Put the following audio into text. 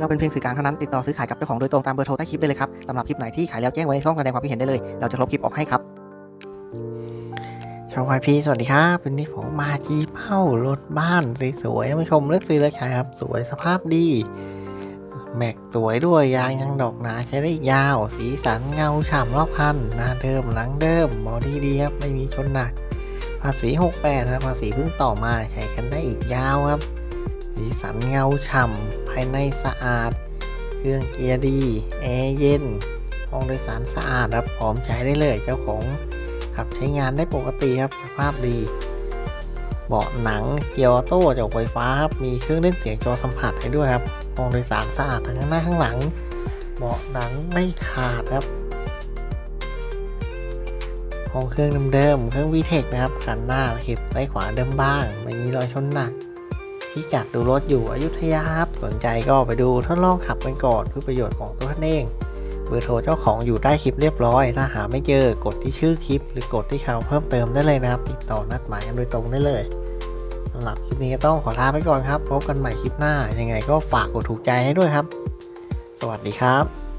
เราเป็นเพียงสื่อกลางเท่านั้นติดต่อซื้อขายกับเจ้าของโดยตรงตามเบอร์โทรใต้คลิปได้เลยครับสำหรับคลิปไหนที่ขายแล้วแจ้งไว้ในช่องแสดงความคิดเห็นได้เลย เราจะลบคลิปออกให้ครับชาวไอพีสวัสดีครับเป็นนี่ผมมาจีเป้ารถบ้านสวยๆท่านผู้ชมเลือกซื้อเลือกใช้ครับ สวยสภาพดี แม็กสวยด้วยยางยังดอกหนาใช้ได้ยาว สีสันเงาฉ่ำรอบคันหน้าเดิมหลังเดิมบอดี้ดีครับไม่มีชนหนักภาษี 68นะครับภาษีเพิ่งต่อมาใช้กันได้อีกยาวครับ สีสันเงาฉ่ำ ภายในสะอาด เครื่องเกียร์ดี แอร์เย็น ห้องโดยสารสะอาดครับพร้อมใช้ได้เลยเจ้าของขับใช้งานได้ปกติครับสภาพดี เบาะหนังเกียร์ออโต้จากไฟฟ้าครับมีเครื่องเล่นเสียงจอสัมผัสให้ด้วยครับห้องโดยสารสะอาดทั้งข้างหน้าข้างหลัง เบาะหนังไม่ขาดครับห้องเครื่องเดิมๆเครื่องวีเทคนะครับคันหน้าเข็บซ้ายขวาเดิมบ้าง ไม่มีรอยชนหนัก พิกัดดูรถอยู่อยุธยาครับ สนใจก็ไปดูทดลองขับกันก่อนเพื่อประโยชน์ของตัวท่านเองเบอร์โทรเจ้าของอยู่ใต้คลิปเรียบร้อย ถ้าหาไม่เจอกดที่ชื่อคลิป หรือกดที่เขาเพิ่มเติมได้เลยนะครับ ติดต่อนัดหมายกันโดยตรงได้เลยสำหรับคลิปนี้ก็ต้องขอลาไปก่อนครับ พบกันใหม่คลิปหน้า ยังไงก็ฝากกดถูกใจให้ด้วยครับ สวัสดีครับ